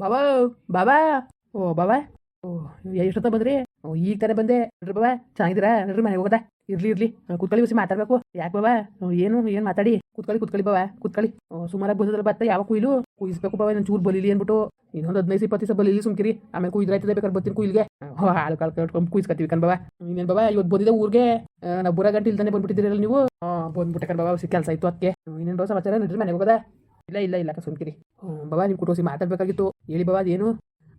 ಬಾಬಾ ಬಾಬಾ. ಓ ಬಾಬಾ. ಓ ಎಷ್ಟೊತ್ತ ಬಂದ್ರಿ? ಓ, ಈಗ ತಾನೇ ಬಂದೆ. ನೋಡ್ರಿ ಬಾಬಾ, ಚೆನ್ನಾಗಿದ್ದೀರಾ? ನೋಡ್ರಿ ಮನೆಗೆ ಹೋಗದ. ಇರ್ಲಿ ಇರ್ಲಿ. ಕುತ್ಕೊಳ್ಳಿ ಬಿಸಿ, ಮಾತಾಡ್ಬೇಕು. ಯಾಕೆ ಬಾಬಾ? ಏನು ಏನು ಮಾತಾಡಿ? ಕುತ್ಕೊಳ್ಳಿ ಕುತ್ಕೊಳ್ಳಿ ಬಾಬಾ, ಕುತ್ಕೊಳ್ಳಿ. ಸುಮಾರಾಗಿ ಬಂದದ್ರಲ್ಲ ಬತ್ತ ಯಾವ ಕುಯ್ಲು? ಕುಯಿಸ್ಬೇಕು ಬಾಬಾ ನಾನು ಚೂರು ಬಲಿಲಿ ಅಂದ್ಬಿಟ್ಟು ಇನ್ನೊಂದು ಹದಿನೈದು ಇಪ್ಪತ್ತು ದಿವಸ ಬಲಿಲಿ ಸುಮ್ಕಿರಿ. ಆಮೇಲೆ ಕುಯ್ದ್ರಾಯ್ತದೆ ಬೇಕಾದ್ರೆ ಬರ್ತೀನಿ ಕುಯ್ಲಿಗೆ. ಹಾಳು ಕಾಳು ಕಟ್ಕೊಂಡು ಕುಯ್ಸ್ಕೊತೀವಿ ಕಣ್ ಬಾಬಾ. ಇನ್ನೇನು ಬಾಬಾ ಇವತ್ತು ಬಂದಿದ್ದೆ ಊರಿಗೆ. ನಾವು ಬುರ ಗಂಟೆ ಇಲ್ದಾನೆ ಬಂದ್ಬಿಟ್ಟಿದ್ದೀರಲ್ಲ ನೀವು? ಬಂದ್ಬಿಟ್ಟೆ ಕಣ್ ಬಾಬಾ ಕೆಲಸ ಆಯ್ತು ಅದಕ್ಕೆ ಇನ್ನೇನು ಸಮಾಚಾರ? ನಡ್ರಿ ಮನೆಗೆ ಹೋಗದ. ಇಲ್ಲ ಇಲ್ಲ ಇಲ್ಲ, ಅಕ್ಕ, ಸುಮ್ಕಿರಿ. ಬಾಬಾ ನಿಮ್ಮ ಕುಟುಂಬ ಮಾತಾಡ್ಬೇಕಾಗಿತ್ತು. ಹೇಳಿ ಬಾಬಾ ಅದೇನು?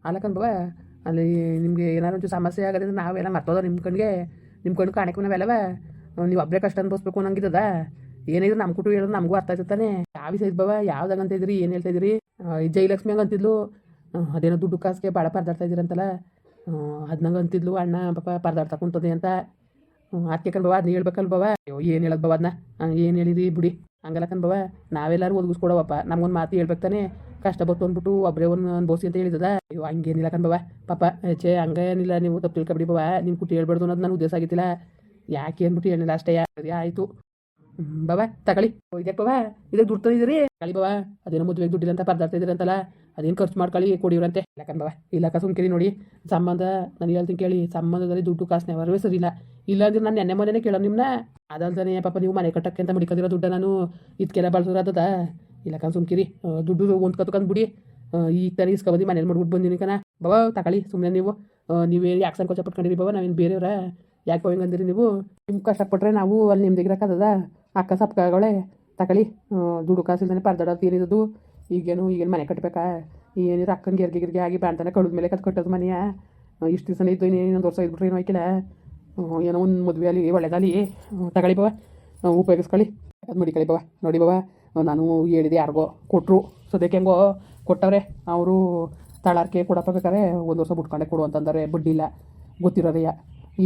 ಅಲ್ಲಕ್ಕನ್ ಬಾಬಾ ಅಲ್ಲಿ ನಿಮಗೆ ಏನಾರು ಒಂಚೂರು ಸಮಸ್ಯೆ ಆಗೋದ್ರಿಂದ ನಾವೆಲ್ಲ ಮರ್ತೋದ ನಿಮ್ಮ ಕಣ್ಗೆ? ನಿಮ್ಮ ಕಣ್ಣು ಕಾಣಕ್ಕೆ ನಾವೆಲ್ಲವ ನೀವು ಒಬ್ಬರೇ ಕಷ್ಟ ಅನ್ಭವಿಸ್ಬೇಕು ಅನ್ನಂಗಿದ್ದದ? ಏನಿದ್ರು ನಮ್ಮ ಕುಟುಂಬ ಹೇಳಿದ್ರೆ ನಮಗೂ ಅರ್ಥ ಆಯ್ತು ತಾನೆ. ಯಾವ ವಿಷಯ ಬಾಬಾ ಯಾವ್ದಾಗ ಅಂತ ಇದ್ರಿ? ಏನು ಹೇಳ್ತಾ ಇದ್ರಿ? ಜಯಲಕ್ಷ್ಮಿ ಹಂಗೆ ಅಂತಿದ್ಲು. ಅದೇನೋ ದುಡ್ಡು ಕಾಸಿಗೆ ಭಾಳ ಪರದಾಡ್ತಾ ಇದ್ದೀರಂತಲ್ಲ ಅದನ್ನಂಗೆ ಅಂತಿದ್ಲು. ಅಣ್ಣ, ಪಾಪ ಪರದಾಡ್ತಾ ಕುಂತದೆ ಅಂತ. ಅದಕ್ಕೆ ಕಣ್ ಬಾಬಾ ಅದನ್ನ ಹೇಳ್ಬೇಕಲ್ ಬಾಬಾ ಏನು ಹೇಳೋದು ಬಾಬಾ ಅದನ್ನ ಏನು ಹೇಳಿದ್ರಿ ಬಿಡಿ. ಹಂಗಲ್ಲ ಬವ ಬಾವ ನಾವೆಲ್ಲರೂ ಒದಗಿಸ್ಕೊಡವಪ್ಪ. ನಮ್ಗೊಂದು ಮಾತು ಹೇಳ್ಬೇಕು ತಾನೆ. ಕಷ್ಟ ಬತ್ತು ಅಂದ್ಬಿಟ್ಟು ಒಬ್ಬರೇ ಒಂದು ಅನ್ಬೋಸಿ ಅಂತ ಹೇಳಿದದ. ಅಯ್ಯೋ ಹಂಗೇನಿಲ್ಲ ಕಣ್ ಬಾವ. ಪಾಪ, ಛೇ, ಹಂಗೇನಿಲ್ಲ, ನೀವು ತಪ್ಪು ತಿಳ್ಕೊಬಿಡಿ ಬವ. ನಿಮ್ಮ ಕುಟ್ಟಿ ಹೇಳ್ಬಾರ್ದು ಅನ್ನೋದು ನನ್ನ ಉದ್ದೇಶ ಆಗಿತ್ತಿಲ್ಲ. ಯಾಕೆ ಅಂದ್ಬಿಟ್ಟು ಹೇಳಿಲ್ಲ ಅಷ್ಟೇ. ಆಯಿತು. ಬಾಬಾ ತಗಳಿ ಇದಕ್ಕೆ ಬಾಬಾ ಇದಕ್ಕೆ ದುಡ್ಡು ತಂದಿದ್ದೀರಿ? ಕಳಿ ಬಾಬಾ ಅದೇನೋ ಮದುವೆಗೆ ದುಡ್ಡಿಲ್ಲ ಅಂತ ಪರದಾಡ್ತಾ ಇದ್ದೀರಂತಲ್ಲ ಅದೇನು ಖರ್ಚು ಮಾಡ್ಕೊಳ್ಳಿ ಕೊಡಿವ್ರಂತೆ ಇಲ್ಲಕನ್ ಬಾಬಾ ಕಸುಮ್ ಕೇಳಿ ನೋಡಿ. ಸಂಬಂಧ ನಾನು ಹೇಳ್ತೀನಿ ಕೇಳಿ. ಸಂಬಂಧದಲ್ಲಿ ದುಡ್ಡು ಕಾಸು ಬರವೇ ಸರಿ ಇಲ್ಲ. ಇಲ್ಲ ಅಂದ್ರೆ ನಾನು ನೆನ್ನೆ ಮೊನ್ನೆನೇ ಕೇಳೋ ನಿಮ್ಮನ್ನ ಅದಲ್ದಾನೆ ಪಾಪ ನೀವು ಮನೆ ಕಟ್ಟಕ್ಕೆ ಅಂತ ಮಡಿಕೋದಿರೋ ದುಡ್ಡ ನಾನು ಇದಕ್ಕೆಲ್ಲ ಬಳಸೋದಾದ ಇಲ್ಲಕ್ಕ ಸುಮ್ಕಿರಿ ದುಡ್ಡು ಒಂದು ಕತ್ಕೊಂಡ್ ಬಿಡಿ. ಈ ತಾನೇ ಇಸ್ಕೊಬಂದು ಮನೇಲಿ ಮಾಡ್ಬಿಟ್ಟು ಬಂದಿನಿ ಕಣ. ಬಾ ತಗೊಳ್ಳಿ ಸುಮ್ಮನೆ ನೀವು. ನೀವು ನೀವೇನು ಯಾಕೆ ಸಂಕೋಚ ಪಟ್ಕೊಂಡಿರಿ ಬಾಬಾ ನಾವೇನು ಬೇರೆಯವ್ರ? ಯಾಕೆ ಹಿಂಗೆ ಅಂದಿರಿ ನೀವು? ನಿಮ್ಗೆ ಕಷ್ಟಪಟ್ಟರೆ ನಾವು ಅಲ್ಲಿ ನಿಮ್ದಿಗಿರಕ್ಕದ ಅಕ್ಕ ಸಪ್ಕಗಳೇ ತಗೊಳ್ಳಿ ಆ, ದುಡ್ಡು ಕಾಸಿಲ್ದಾನೆ ಪರ್ದಾಡೋ ಏನಿದ್ದು ಈಗೇನು ಈಗೇನು ಮನೆ ಕಟ್ಟಬೇಕಾ ಏನಿರೋ ಅಕ್ಕನ ಗಿರ್ಗಿ ಗಿರ್ಗೆ ಆಗಿ ಬಾಣ್ತಾನೆ ಕಳೆದ ಮೇಲೆ ಕತ್ ಕಟ್ಟೋದು ಮನೆಯ ಇಷ್ಟು ದಿವಸ ಇದ್ದು ಇನ್ನೊಂದು ವರ್ಷ ಇದ್ಬಿಟ್ರೆ ಏನೋ ಆಯ್ಕಿಲ್ಲ. ಏನೋ ಒಂದು ಮದುವೆ ಅಲ್ಲಿ ಒಳ್ಳೆದಲ್ಲಿ ತಗೊಳ್ಳಿ ಬವ. ಉಪಯೋಗಿಸ್ಕೊಳ್ಳಿ. ಅದು ಮಡಿಕೊಳ್ಳಿ ಬವ. ನೋಡಿ ಬಾ ನಾನು ಹೇಳಿದೆ ಯಾರಿಗೋ ಕೊಟ್ಟರು ಸದ್ಯಕ್ಕೆ ಹೆಂಗೋ ಕೊಟ್ಟವ್ರೆ, ಅವರು ತಳಾರ್ಕೆ ಕೊಡಪ್ಪ ಬೇಕಾರೆ ಒಂದು ವರ್ಷ ಬಿಟ್ಕೊಂಡೆ ಕೊಡು ಅಂತಂದರೆ ಬಡ್ಡಿ ಇಲ್ಲ ಗೊತ್ತಿರೋದಯ್ಯ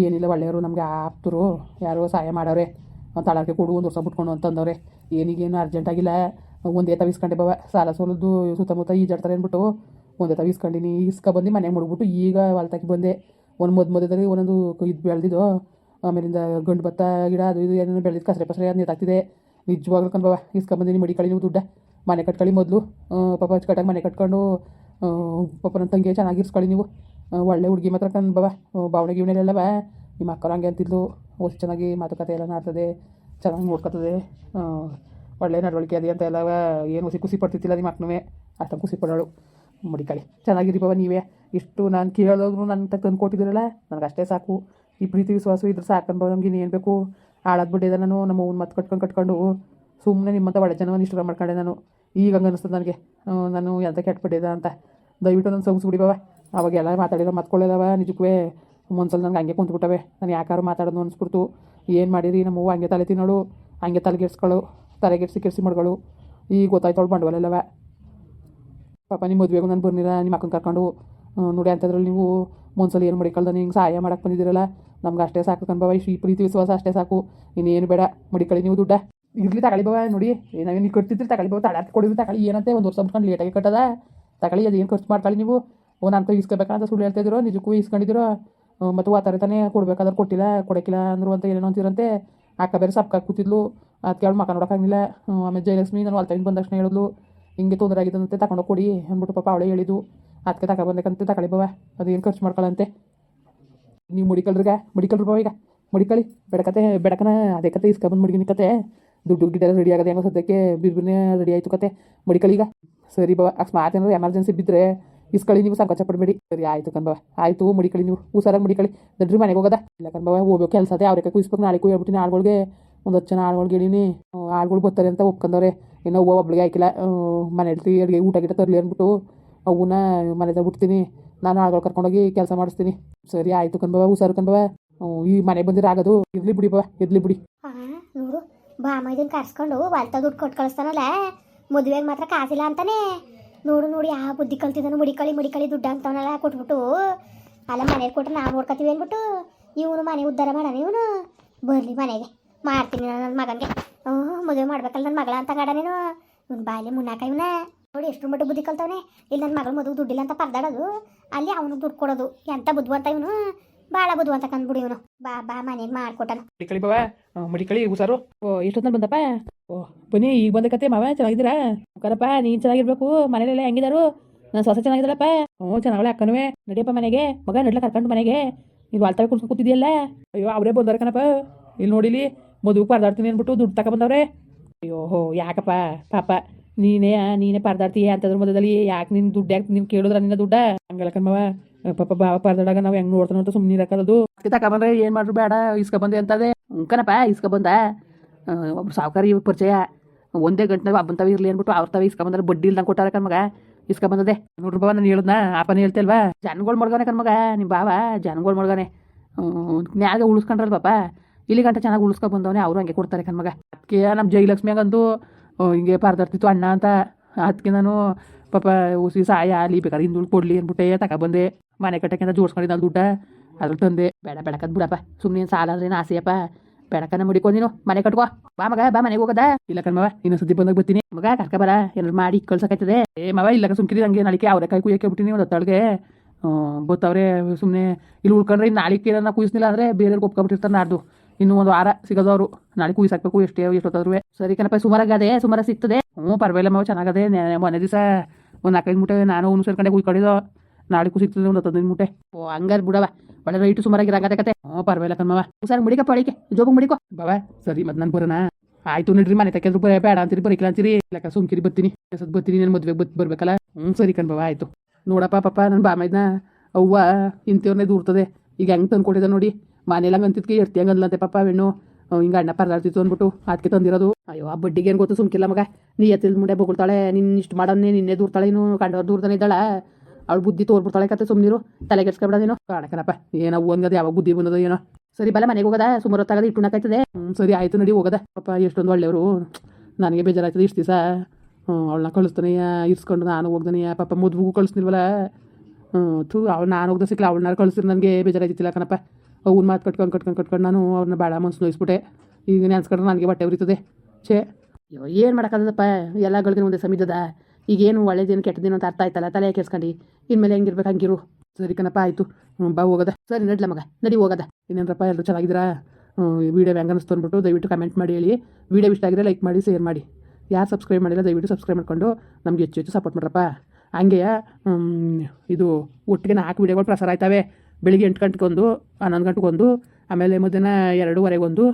ಏನಿಲ್ಲ, ಒಳ್ಳೆಯವರು ನಮಗೆ ಆಪ್ತರು, ಯಾರೋ ಸಹಾಯ ಮಾಡವ್ರೆ ತಳಾರ್ಕೆ ಕೊಡು, ಒಂದು ವರ್ಷ ಬಿಟ್ಕೊಂಡು ಅಂತಂದವ್ರೆ. ಏನೀಗೇನು ಅರ್ಜೆಂಟಾಗಿಲ್ಲ ಒಂದೇ ತವಿಸ್ಕೊಂಡೆ ಬವ. ಸಾಲ ಸೋಲದ್ದು ಸುತ್ತಮುತ್ತ ಈಜಾಡ್ತಾರೆ ಅಂದ್ಬಿಟ್ಟು ಒಂದೇ ತವಿಸ್ಕೊಂಡಿನಿ, ಇಸ್ಕ ಬಂದು ಮನೆಗೆ ಮುಡ್ಬಿಟ್ಟು ಈಗ ಹೊಲ್ತಾಕಿ ಬಂದೆ. ಒಂದು ಮದ್, ಮಧ್ಯದಲ್ಲಿ ಒಂದೊಂದು ಇದು ಬೆಳೆದಿದ್ದು, ಆಮೇಲಿಂದ ಗಂಡು ಭತ್ತ, ಗಿಡ, ಅದು ಇದು ಏನೇನು ಬೆಳೆದಿದ್ದು, ಕಸರೆ ಪಸರೆ ಅದು ನೀತಾಗ್ತಿದೆ ನಿಜವಾಗ್ಲೂ ಕಣ್ ಇಸ್ಕೊಂಬಂದಿನಿ ಮಡಿ ಬಂದಿನಿ ಮಡಿಕಳಿ ನೀವು ದುಡ್ಡ. ಮನೆ ಕಟ್ಕೊಳ್ಳಿ ಮೊದಲು. ಪಾಪ ಅಚ್ಚುಕಟ್ಟಾಗಿ ಮನೆ ಕಟ್ಕೊಂಡು ಪಾಪ ನನ್ನ ತಂಗಿ ಚೆನ್ನಾಗಿ ಇರ್ಸ್ಕೊಳ್ಳಿ ನೀವು. ಒಳ್ಳೆ ಹುಡುಗಿ ಮಾತ್ರ ಕಣ್ ಬಾವ ಬಾವಣೆ ಗಿವಣೆಲೆಲ್ಲವ ನಿಮ್ಮ ಅಕ್ಕರು ಹಂಗೆ ಅಂತಿದ್ಲು. ಅಷ್ಟು ಚೆನ್ನಾಗಿ ಮಾತುಕತೆ ಎಲ್ಲ ಮಾಡ್ತದೆ ಚೆನ್ನಾಗಿ ನೋಡ್ಕೊತದೆ. ಒಳ್ಳೆ ನಡವಳಿಕೆ ಅದೇ ಅಂತ ಎಲ್ಲ ಏನು ಖುಷಿ ಖುಷಿ ಪಡ್ತಿದ್ದಿಲ್ಲ ನಿಮ್ಮ ಅಕ್ಕನೂ ಅಷ್ಟೊಂದು ಖುಷಿ ಪಡೋಳು. ಮಡಿಕಳಿ ಚೆನ್ನಾಗಿರಿ ಬಾಬಾ ನೀವೇ. ಇಷ್ಟು ನಾನು ಕೇಳೋದ್ರು ನನ್ನ ತಂದು ಕೊಟ್ಟಿದ್ದೀರಲ್ಲ ನನಗೆ ಅಷ್ಟೇ ಸಾಕು. ಈ ಪ್ರೀತಿ, ವಿಶ್ವಾಸ ಇದ್ರೆ ಸಾಕನ್ ಬಾಬಾ ನಮ್ಗೆ ಏನು ಬೇಕು? ಹಾಳಾದ್ ಬಿಟ್ಟಿದೆ ನಾನು, ನಮ್ಮ ಅವ್ನ ಮತ್ತೆ ಕಟ್ಕೊಂಡು ಕಟ್ಕೊಂಡು. ಸುಮ್ಮನೆ ನಿಮ್ಮಂಥ ಒಳ್ಳೆ ಜನವನ್ನು ಇಷ್ಟ ಮಾಡ್ಕೊಂಡೆ ನಾನು. ಈಗ ಹಂಗೆ ಅನಿಸ್ತದೆ ನನಗೆ. ನಾನು ಎಂತ ಕೆಟ್ಬಿಟ್ಟಿದೆ ಅಂತ. ದಯವಿಟ್ಟು ನಾನು ಸಂಸ್ಬಿಡಿ ಬಾಬಾ ಅವಾಗೆಲ್ಲ ಮಾತಾಡಿರೋ ಮತ್ಕೊಳ್ಳಿಲ್ಲವ ನಿಜಕ್ಕೂ ಒಂದ್ಸಲ ನನಗೆ ಹಂಗೆ ಕುಂತ್ಬಿಟ್ಟವೆ ನಾನು ಯಾಕಾರು ಮಾತಾಡೋದು ಅನ್ಸ್ಬಿಡ್ತು. ಏನು ಮಾಡಿರಿ? ನಮ್ಮ ಹೂವು ಹಂಗೆ ತಲೆ ತಿನ್ನೋಳು. ಹಂಗೆ ತಲೆಗೆಡ್ಸ್ಕೊಳ್ಳು ತಲೆಗೆಡ್ಸಿ ಕೆಡ್ಸಿ ಮಾಡ್ಗಳು. ಈಗ ಗೊತ್ತಾಯ್ತವಳು ಬಂಡವಾಳಲ್ಲವ ಪಾಪ ನಿಮ್ಮ ಮದುವೆಗೂ ನಾನು ಬರ್ನಿಲ್ಲ ನಿಮ್ಮ ಅಕ್ಕನ ಕರ್ಕೊಂಡು. ನೋಡಿ ಅಂತಂದ್ರಲ್ಲಿ ನೀವು ಮುಂದ್ಸಲ ಏನು ಮಡಿಕಳ್ದ ಹಿಂಗೆ ಸಹಾಯ ಮಾಡಕ್ಕೆ ಬಂದಿದ್ದೀರಲ್ಲ, ನಮ್ಗೆ ಅಷ್ಟೇ ಸಾಕು ಕಣ್ಬವ ಶ್ರೀ ಪ್ರೀತಿ ವಿಶ್ವಾಸ ಅಷ್ಟೇ ಸಾಕು. ಇನ್ನೇನು ಬೇಡ, ಮಡಿಕಳಿ ನೀವು ದುಡ್ಡ. ಇರ್ಲಿ ತಗೊಳ್ಳಿ ಬಾವ ನೋಡಿ ನಾವೇನು ನೀವು ಕಟ್ತಿದ್ರಿ ತಗೊಳ್ಳಿ ಬಾ ತಡ ಕೊಡಿದ್ರು ತಗೊಳ್ಳಿ, ಏನಂತೆ ಒಂದು ವರ್ಷ ಬಿಟ್ಕೊಂಡು ಲೇಟಾಗಿ ಕಟ್ಟದ? ತಗೊಳ್ಳಿ, ಅದು ಏನು ಖರ್ಚು ಮಾಡ್ಕೊಳ್ಳಿ ನೀವು? ನಾನು ಕೈ ಇಸ್ಕೋಬೇಕಂತ ಸುಳ್ಳು ಹೇಳ್ತಿದ್ರು ನಿಜಕ್ಕೂ ಇಸ್ಕೊಂಡಿದ್ರು ಮತ್ತು ವಾತಾವರಣ ತಾನೇ ಕೊಡ್ಬೇಕಾದ್ರೆ ಕೊಟ್ಟಿಲ್ಲ ಕೊಡಕಿಲ್ಲ ಅಂದರು ಅಂತ ಏನೋ ಅಂತಿರಂತೆ. ಅಕ್ಕ ಬೇರೆ ಸಪ್ಕಾಗ ಕೂತಿದ್ಲು ಅದಕ್ಕೆ ಅವಳು ಮಕ್ಕ ನೋಡೋಕ್ಕಾಗಿಲ್ಲ ಆಮೇಲೆ ಜಯಲಕ್ಷ್ಮಿ ನಾನು ಹೊಲ್ತಾಗಿಂದ ಬಂದ ತಕ್ಷಣ ಹೇಳಿದ್ಲು, ಹಿಂಗೆ ತೊಂದರೆ ಆಗಿದ್ದಂತೆ ತಗೊಂಡೋಗಿ ಕೊಡಿ ಅಂದ್ಬಿಟ್ಟು ಪಾಪ ಅವಳೇ ಹೇಳಿದ್ದು. ಅದಕ್ಕೆ ತಗೊಬಂದಕ್ಕಂತೆ ತಗೊಳ್ಳಿ ಅದು ಏನು ಖರ್ಚು ಮಾಡ್ಕೊಳ್ಳಂತೆ ನೀವು ಮುಡಿಕಲ್ರಿಗ? ಮುಡಿಕಲ್ರಿ ಬವ ಈಗ. ಮುಡಿಕಳಿ. ಬೆಡಕತೆ, ಬೆಡಕನ ಅದೇ ಕತೆ ಇಸ್ಕೊಬಂದು ಮುಡಿಗಿನ ಕತೆ. ದುಡ್ಡು ಗಿಡ ರೆಡಿ ಆಗದೆ ಹೆಂಗೋ ಸದ್ಯಕ್ಕೆ ಬಿರ್ಬಿರ್ನೇ ರೆಡಿ ಆಯಿತು ಕತೆ. ಮುಡಿಕಳಿ ಈಗ. ಸರಿ ಬವ ಅಕಸ್ಮಾತ್ ಏನಾದ್ರು ಎಮರ್ಜೆನ್ಸಿ ಬಿದ್ದರೆ ಇಸ್ಕೊಳ್ಳಿ ನೀವು ಸಂಕೋಚ ಪಡಬೇಡಿ. ಸರಿ, ಆಯಿತು ಕಣ್ಬವ ಆಯಿತು, ಮುಡಿಕಳಿ ನೀವು. ಹುಷಾರಾಗಿ ಮುಡಿಕಳಿ. ದಡ್ರಿ ಮನೆಗೆ ಹೋಗೋದ? ಇಲ್ಲ ಕಣ್ಬವ ಕೆಲಸ ಅದೇ. ಅವ್ರಿಗೆ ಕುಯಿಸ್ಬೇಕು ನಾಳೆ ಹೇಳ್ಬಿಟ್ಟಿನಿ ಆಳ್ಗಳಿಗೆ. ಒಂದು ಹತ್ತು ಜನ ಆಳ್ಗಳಿಗೆ ಹೇಳಿನಿ. ಆಳ್ಗಳು ಬರ್ತಾರೆ ಅಂತ ಒಪ್ಕೊಂಡವ್ರೆ ಇನ್ನೂ ಒಬ್ಬಳಿಗೆ ಹಾಕಿಲ್ಲ. ಮನೆ ಅಡುಗೆ ಊಟ ಗಿಟ ತರಲಿ ಅಂದ್ಬಿಟ್ಟು ಅವನ್ನ ಮನೆದಾಗ ಬಿಡ್ತೀನಿ ನಾನು ಆಳ್ಗಳು ಕರ್ಕೊಂಡೋಗಿ ಕೆಲಸ ಮಾಡಿಸ್ತೀನಿ. ಸರಿ, ಆಯ್ತು ಕಣ್ಬವ ಹುಷಾರು ಕಣ್ಬವ ಈ ಮನೆ ಬಂದಿರ ಆಗೋದು. ಇರ್ಲಿ ಬಿಡಿ ಬಾ ಇರ್ಲಿ ಬಿಡಿ. ನೋಡು ಬಾಮ ಇದನ್ನ ಕರ್ಸ್ಕೊಂಡು ವಾಲ್ತ ದುಡ್ಡು ಕೊಟ್ಟು ಕಳಿಸ್ತಾನಲ್ಲ, ಮದುವೆಗೆ ಮಾತ್ರ ಕಾಸಿಲ್ಲ ಅಂತಾನೆ. ನೋಡು, ನೋಡಿ ಆ ಬುದ್ಧಿ ಕಲ್ತಿದ್ದಾನು, ಮುಡಿಕಳಿ ಮುಡಿಕಳಿ ದುಡ್ಡು ಅಂತವನಲ್ಲ ಕೊಟ್ಬಿಟ್ಟು. ಅಲ್ಲ ಮನೆಗೆ ಕೊಟ್ರೆ ನಾವು ನೋಡ್ಕೊತೀವಿ ಅಂದ್ಬಿಟ್ಟು ಇವನು ಮನೆ ಉದ್ಧಾರ ಮಾಡೋಣ ಇವನು. ಬರಲಿ ಮನೆಗೆ, ಮಾಡ್ತೀನಿ ನಾನು ನನ್ನ ಮಗನಿಗೆ. ಹ್ಞೂ ಮದುವೆ ಮಾಡ್ಬೇಕಲ್ಲ ನನ್ನ ಮಗಳ ಅಂತ ಗಡ ನೀನು. ಇವ್ನು ಬಾಯಲ್ಲಿ ಮುನ್ನಾಕ ಇವನ. ನೋಡಿ ಎಷ್ಟು ಮಟ್ಟ ಬುದ್ಧಿ ಕಲ್ತವನೆ. ಇಲ್ಲಿ ನನ್ನ ಮಗಳ ಮದುವೆ ದುಡ್ಡಿಲ್ಲ ಅಂತ ಪರದಾಡೋದು. ಅಲ್ಲಿ ಅವನು ದುಡ್ಡು ಕೊಡೋದು. ಎಂತ ಬುದ್ಧಿವಂತ ಇವನು? ಬಾಳ ಬುದ್ಧಿವಂತ ಕಂದ್ಬಿಡಿ ಇವನು. ಬಾ ಬಾ, ಮನೆಗೆ ಮಾಡ್ಕೊಟ್ಟನು. ಮಡಿಕಳಿ ಬಾವ. ಮಡಿಕಳಿ, ಹುಷಾರು. ಓ ಎಷ್ಟೊತ್ತ ಬಂದಪ್ಪ? ಓ, ಬನ್ನಿ, ಈಗ ಬಂದ ಕತೆ ಮಾವ, ಚೆನ್ನಾಗಿದ್ದೀರಾ? ಕರಪ್ಪ ನೀನು ಚೆನ್ನಾಗಿರ್ಬೇಕು. ಮನೇಲೆಲ್ಲ ಹೆಂಗಿದಾರು? ನನ್ನ ಸೊಸೆ ಚೆನ್ನಾಗಿದ್ದಲ್ಲಪ್ಪ ಹ್ಞೂ ಚೆನ್ನಾಗಳೆ ಅಕ್ಕನೂ ನಡಿಯಪ್ಪ ಮನೆಗೆ. ಮಗ ನಡ್ಲ ಕರ್ಕೊಂಡು ಮನೆಗೆ. ನೀವು ವಾಲ್ತಾವೆ ಕುಡ್ಸ್ಕೊಂಡು ಕೂತಿದ್ಯಲ್ಲ? ಅಯ್ಯೋ, ಅವರೇ ಬಂದಾರ ಕಣಪ್ಪ. ಇಲ್ಲಿ ನೋಡಿಲಿ ಮದುವೆ ಪರದಾಡ್ತೀನಿ ಅಂದ್ಬಿಟ್ಟು ದುಡ್ಡು ತಗೊಬಂದವ್ರೆ ಅಯ್ಯೋ ಹೋ ಯಾಕಪ್ಪ? ಪಾಪ. ನೀನೇ ನೀನೇ ಪರದಾಡ್ತೀಯ ಅಂತದ್ರ ಮೊದಲಲ್ಲಿ ಯಾಕೆ ನಿನ್ನ ದುಡ್ಡು ಯಾಕೆ ನೀನು ಕೇಳಿದ್ರ ನಿನ್ನ ದುಡ್ಡ? ಹಂಗಲ್ಲ ಕಣ್ಮವ ಪಾಪ ಬಾವ ಪರದಾಡಾಗ ನಾವು ಹೆಂಗೆ ನೋಡ್ತಾ ನೋಡ್ತಾ ಸುಮ್ಮನೆ ಇರಕ್ಕದು ತಕಬಂದ್ರೆ ಏನು ಮಾಡ್ರು ಬೇಡ, ಇಸ್ಕೊಬಂದೆ ಅಂತದೆ. ಕಣಪ್ಪ, ಇಸ್ಕೊಬಂದ. ಒಬ್ಬ ಸಾವುಕಾರಿ ಪರಿಚಯ. ಒಂದೇ ಗಂಟೆ ಅಬ್ಬಂತವ ಇರ್ಲಿ ಅನ್ಬಿಟ್ಟು ಅವ್ರ ತವ ಇಸ್ಕೊಂಬಂದ್ರೆ ಬಡ್ಡಿ ಇಲ್ದಂಗೆ ಕೊಟ್ಟಾರ ಕಣ್ಮಗ ಇಸ್ಕೊಂಬಂದದೆ. ನೋಡ್ರಿ ಬಾವ, ನಾನು ಹೇಳದ್ನ ಆಪನ ಹೇಳ್ತಲ್ವಾ ಜನಗಳು ಮಡ್ಗಾನೆ ಕಣ್ಮಗ ನಿಮ್ಮ ಬಾವ, ಜನಗಳು ಮಡ್ಗಾನೆ. ನ್ಯಾಗ ಉಳಿಸ್ಕೊಂಡ್ರಲ್ ಪಾಪ. ಇಲ್ಲಿ ಗಂಟೆ ಚೆನ್ನಾಗಿ ಉಳಿಸ್ಕೊ ಬಂದವನೇ ಅವರು ಹಂಗೆ ಕೊಡ್ತಾರೆ ಕಣ್ಮಗ ಅದಕ್ಕೆ ನಮ್ಮ ಜಯಲಕ್ಷ್ಮಿಯಾಗಂದು ಹಿಂಗೆ ಪಾರ್ದರ್ತಿತ್ತು ಅಣ್ಣ ಅಂತ ಅದಕ್ಕೆ ನಾನು, ಪಾಪ ಉಸಿ ಸಹಾಯ ಅಲ್ಲಿ ಬೇಕಾದ್ರೆ ಹಿಂದುಳು ಕೊಡ್ಲಿ ಅಂದ್ಬಿಟ್ಟೆ, ತಗೊಬಂದೆ. ಮನೆ ಕಟ್ಟಕ್ಕೆ ಜೋಡ್ಸ್ಕೊಂಡಿದ್ದ ದುಡ್ಡ. ಅದ್ರಲ್ಲಿ ತಂದೆ, ಬೇಡ ಬೇಡಕದ್ ಬಿಡಪ್ಪ. ಸುಮ್ಮನೆ ಏನು ಸಾಲ ಅಂದ್ರೆ ಆಸೆಯಪ್ಪ ಬೇಡಕನ ಮುಡಿಕೊ ನೀನು, ಮನೆ ಕಟ್ಕೋ. ಬಾ ಮಗ, ಬಾ ಮನೆಗೆ ಹೋಗದ. ಇಲ್ಲ ಕಣ್ಮವ ಇನ್ನೊಂದು ಸುದ್ದಿ ಬಂದಾಗ ಬರ್ತೀನಿ. ಮಗ, ಕರ್ಕ ಬರ ಏನಾರು ಮಾಡಿ ಕಳ್ಸಕೈತದೆ ಏ, ಮವ ಇಲ್ಲ ಸುಮ್ಕಿರಿ ಹಂಗೆ ನಾಳಿಕೆ ಅವ್ರೆ ಕೈ ಕುಯ್ಯಕ್ಕೆ ಬಿಟ್ಟಿನಿ ಒಂದು ಹೊತ್ತೊಳಗೆ. ಗೊತ್ತವ್ರೆ ಸುಮ್ಮನೆ ಇಲ್ಲಿ ಉಳ್ಕೊಂಡ್ರೆ ನಾಳೆ ನಾಳಿಕೆ ಏನಾರ ಅಂದ್ರೆ ಅಂದರೆ ಬೇರೆ ಒಪ್ಕೊಬಿಟ್ಟಿರ್ತಾರೆ ನಾಡ್ದು. ಇನ್ನು ಒಂದು ವಾರ ಸಿಗೋದು ಅವರು. ನಾಳೆ ಕುಯ್ಸಾಕ್ಬೇಕು ಎಷ್ಟೇ, ಎಷ್ಟೊತ್ತಾದ್ರು. ಸರಿ ಕಣಪ್ಪ ಸುಮಾರಾಗದೆ ಸುಮಾರ ಸಿಗ್ತದೆ. ಹ್ಞೂ, ಪರವಾಗಿಲ್ಲ ಮಾವ, ಚೆನ್ನಾಗದೆ. ಮೊನ್ನೆ ದಿವಸ ಒಂದು ನಾಲ್ಕೈದು ಮೂಟೆ ನಾನು ಒಂದು ಸೇರ್ಕೊಂಡೆ ಕುಯ್ಕೊಂಡಿದ್ದು ನಾಳೆಗೂ ಸಿಗ್ತದೆ ಒಂದು ಹತ್ತೊಂದು ಮೂಟೆ. ಓ, ಹಂಗಾರೆ ಬಿಡವ ಒಳ್ಳೆ ರೈಟು ಸುಮಾರಾಗಿರಾಗತ್ತೆ ಕತೆ. ಹ್ಞೂ, ಪರವಾಗಿಲ್ಲ ಕಣ್ಮವ ಸರ್ ಮುಡಿಕಪ್ಪ ಅಳಿಕೆ ಜೋಬು ಮುಡಿಕೋ. ಬಾವ, ಸರಿ ಮತ್ತೆ ನಾನು ಬರೋಣ ಆಯ್ತು ನಡ್ರಿ, ಮನೆ ತಕ್ಕೆದ್ರು ಬರ, ಬೇಡ ಅಂತೀರಿ ಬರೀಕಿಲ್ಲ ಅಂತೀರಿ ಲೆಕ್ಕ ಸುಮ್ಕಿರಿ, ಬರ್ತೀನಿ. ಸದ್ ಬರ್ತೀನಿ, ನಾನು ಮದುವೆಗೆ ಬತ್, ಬರ್ಬೇಕಲ್ಲ? ಹ್ಞೂ, ಸರಿ ಕಣ್ಬವ ಆಯ್ತು. ನೋಡಪ್ಪ, ಪಾಪ ನನ್ನ ಬಾಮೈದ್ನ ಅವ್ವ ಇಂಥವ್ರನ್ನೇ ದೂರ್ತದೆ. ಈಗ ಹೆಂಗೆ ತಂದು ಕೊಟ್ಟಿದ್ದ ನೋಡಿ. ಹಂಗೆ ಅಂತಿದ್ಕೆ ಎರ್ತಿ ಹಂಗೆ ಅಂದ್ಲಂತೆ ಪಾಪ ಹೆಣ್ಣು. ಹಿಂಗೆ ಅಣ್ಣ ಪರದಾಡ್ತಿತ್ತು ಅಂದ್ಬಿಟ್ಟು ಅದಕ್ಕೆ ತಂದಿರೋದು. ಅಯ್ಯೋ, ಆ ಬಡ್ಡಿಗೆ ಏನು ಗೊತ್ತು ಸುಮ್ಕಿಲ್ಲ ಮಗ. ನೀ ಎತ್ತಿದ ಮುಂಡೆ ಬೊಗಳ್ತಾಳೆ ನಿನ್ನ ಇಷ್ಟು ಮಾಡೋನೇ ನಿನ್ನೆ ದೂರ್ತಾಳೆ ಇನ್ನು ಕಂಡವ್ರು ದೂರ್ತಾನೆ ಇದ್ದಾಳೆ. ಅವಳು ಬುದ್ಧಿ ತೋರ್ಬಿಡ್ತಾಳೆ ಕತೆ ಸುಮ್ಮನಿರು ತಲೆ ಕೆಡ್ಸ್ಕೊಬೇಡ ನೀನು. ಕಾಣಕನಪ್ಪ, ಏನೋ ಒಂದದ ಯಾವಾಗ ಬುದ್ಧಿ ಬಂದದ ಏನೋ. ಸರಿ ಬಲ, ಮನೆಗೆ ಹೋಗದ? ಸುಮಾರು ಹೊತ್ತಾಗದ ಇಟ್ಟು ನಾಕಾಯ್ತದೆ ಸರಿ ಆಯ್ತು ನಡಿ, ಹೋಗದ. ಪಾಪ ಎಷ್ಟೊಂದು ಒಳ್ಳೆಯವರು. ನನಗೆ ಬೇಜಾರಾಯ್ತದೆ ಇಷ್ಟು ದಿವಸ. ಅವಳನ್ನ ಕಳಿಸ್ತಾನೆಯ ಇರ್ಸ್ಕೊಂಡು ನಾನು ಹೋಗ್ದನೆಯ ಪಾಪ ಮದುವೆಗೂ ಹ್ಞೂ ಥೂ, ಅವ್ಳು ನಾನು ಹೋಗ್ದ ಸಿಕ್ಕಲ್ಲ ಅವಳನ್ನ ಕಳಿಸಿದ್ರೆ ನನಗೆ ಬೇಜಾರಾಯ್ತಿಲ್ಲ ಕಣಪ್ಪ. ಅವ್ನ ಮಾತು ಕಟ್ಕೊಂಡು ಕಟ್ಕೊಂಡು ಕಟ್ಕೊಂಡು ನಾನು ಅವ್ರನ್ನ ಬೇಡ ಮನ್ಸು ನೋಯಿಸ್ಬಿಟ್ಟೆ. ಈಗ ನೆನ್ಸ್ಕೊಂಡ್ರೆ ನನಗೆ ಬಟ್ಟೆ ಉರಿತದೆ. ಛೇ. ಅಯ್ಯೋ, ಏನು ಮಾಡೋಕ್ಕಾಗದಪ್ಪ? ಎಲ್ಲ ಗಳಿಗೆ ಒಂದೇ ಸಮಿದದ? ಈಗೇನು ಒಳ್ಳೇದೇನು ಕೆಟ್ಟದೇನು ಅಂತ ಅರ್ಥ ಆಯ್ತಲ್ಲ? ತಲೆ ಕೆಡ್ಸ್ಕೊಂಡು. ಇನ್ಮೇಲೆ ಹೆಂಗಿರ್ಬೇಕು ಹಂಗಿರು. ಸರಿ ಕಣಪ್ಪ, ಆಯಿತು. ಬಾ, ಹೋಗದ. ಸರಿ, ನಡ್ಲ ಮಗ. ನಡಿ, ಹೋಗದ. ಇನ್ನೇನಪ್ಪ ಎಲ್ಲರೂ ಚೆನ್ನಾಗಿದ್ದೀರಾ? ವೀಡಿಯೋ ಹೆಂಗೆ ಅನಿಸ್ತು ಅಂದ್ಬಿಟ್ಟು ದಯವಿಟ್ಟು ಕಮೆಂಟ್ ಮಾಡಿ, ಹೇಳಿ. ವೀಡಿಯೋ ಇಷ್ಟ ಆಗಿದ್ರೆ ಲೈಕ್ ಮಾಡಿ ಶೇರ್ ಮಾಡಿ. ಯಾರು ಸಬ್ಸ್ಕ್ರೈಬ್ ಮಾಡಿಲ್ಲ, ದಯವಿಟ್ಟು ಸಬ್ಸ್ಕ್ರೈಬ್ ಮಾಡ್ಕೊಂಡು ನಮ್ಗೆ ಹೆಚ್ಚು ಹೆಚ್ಚು ಸಪೋರ್ಟ್ ಮಾಡ್ರಪ್ಪ. ಹಂಗೆಯೇ? ಇದು ಒಟ್ಟಿಗೆ ನಾಲ್ಕು ವೀಡಿಯೋಗಳು ಪ್ರಸಾರ ಆಯ್ತವೆ. ಬೆಳಿಗ್ಗೆ ಎಂಟು ಗಂಟೆಗೊಂದು ಹನ್ನೊಂದು ಗಂಟೆಗೊಂದು ಆಮೇಲೆ ಮಧ್ಯಾಹ್ನ ಎರಡೂವರೆಗೊಂದು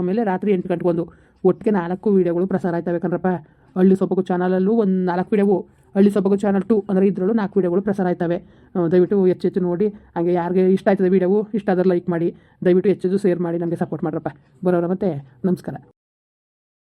ಆಮೇಲೆ ರಾತ್ರಿ ಎಂಟು ಗಂಟೆಗೊಂದು ಒಟ್ಟಿಗೆ ನಾಲ್ಕು ವೀಡಿಯೋಗಳು ಪ್ರಸಾರ ಆಯ್ತವೆ ಕಣ್ರಪ್ಪ. ಹಳ್ಳಿ ಸೊಬಗು ಚಾನಲಲ್ಲೂ ಒಂದು ನಾಲ್ಕು ವೀಡಿಯೋವು. ಹಳ್ಳಿ ಸೊಬಗು ಚಾನಲ್ ಟು ಅಂದರೆ ಇದರಲ್ಲೂ ನಾಲ್ಕು ವೀಡಿಯೋಗಳು ಪ್ರಸಾರ ಆಯ್ತವೆ. ದಯವಿಟ್ಟು ಹೆಚ್ಚು ಹೆಚ್ಚು ನೋಡಿ. ಹಾಗೆ ಯಾರಿಗೆ ಇಷ್ಟ ಆಯ್ತದೆ ವೀಡಿಯೋವು, ಇಷ್ಟ ಆದ್ರೆ ಲೈಕ್ ಮಾಡಿ. ದಯವಿಟ್ಟು ಹೆಚ್ಚೆಚ್ಚು ಹೆಚ್ಚು ಶೇರ್ ಮಾಡಿ, ನಮಗೆ ಸಪೋರ್ಟ್ ಮಾಡ್ರಪ್ಪ. ಬರೋರ ಮತ್ತೆ, ನಮಸ್ಕಾರ.